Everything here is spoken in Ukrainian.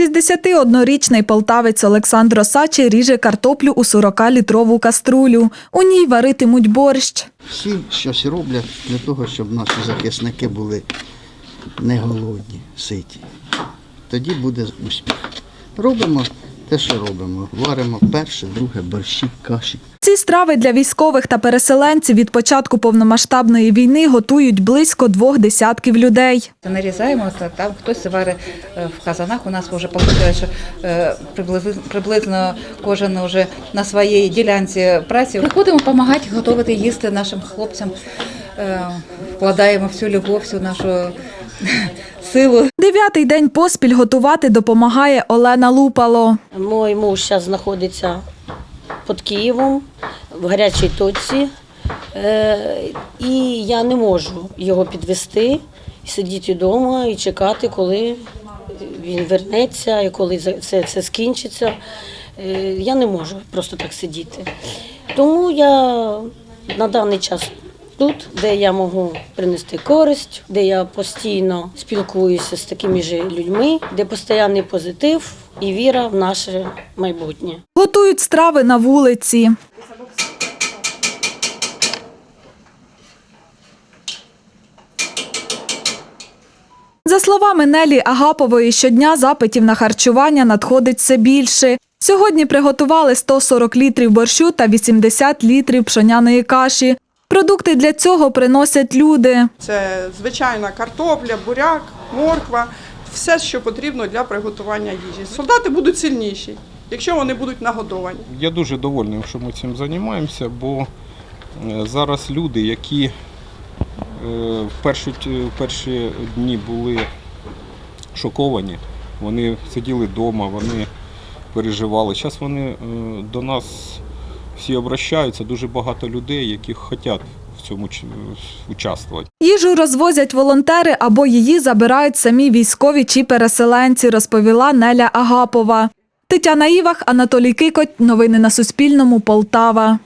61-річний полтавець Олександр Осачий ріже картоплю у 40-літрову каструлю. У ній варитимуть борщ. Всі щось роблять для того, щоб наші захисники були не голодні, ситі. Тоді буде успіх. Робимо те, що робимо. Варимо перше, друге, борщі, каші. Ці страви для військових та переселенців від початку повномасштабної війни готують близько двох десятків людей. Нарізаємо, та там хтось варить е, в казанах. У нас вже виходить, що е, приблизно, приблизно кожен вже на своїй ділянці праці. Приходимо допомагати готувати їсти нашим хлопцям, Е, вкладаємо всю любов, всю нашу силу. Дев'ятий день поспіль готувати допомагає Олена Лупало. Мой муж зараз знаходиться під Києвом в гарячій точці. Е, І я не можу його підвести, сидіти вдома і чекати, коли він вернеться і коли все це скінчиться. Е, Я не можу просто так сидіти. Тому я на даний час тут, де я можу принести користь, де я постійно спілкуюся з такими ж людьми, де постійний позитив і віра в наше майбутнє. Готують страви на вулиці. За словами Нелі Агапової, щодня запитів на харчування надходить все більше. Сьогодні приготували 140 літрів борщу та 80 літрів пшоняної каші. Продукти для цього приносять люди. Це звичайна картопля, буряк, морква, все, що потрібно для приготування їжі. Солдати будуть сильніші, якщо вони будуть нагодовані. Я дуже довольний, що ми цим займаємося, бо е, зараз люди, які е, в перші, в перші дні були шоковані, вони сиділи вдома, вони переживали. Зараз вони е, до нас всі обращаються, дуже багато людей, які хочуть в цьому участвувати. Їжу розвозять волонтери або її забирають самі військові чи переселенці, розповіла Неля Агапова. Тетяна Івах, Анатолій Кикоть. Новини на Суспільному. Полтава.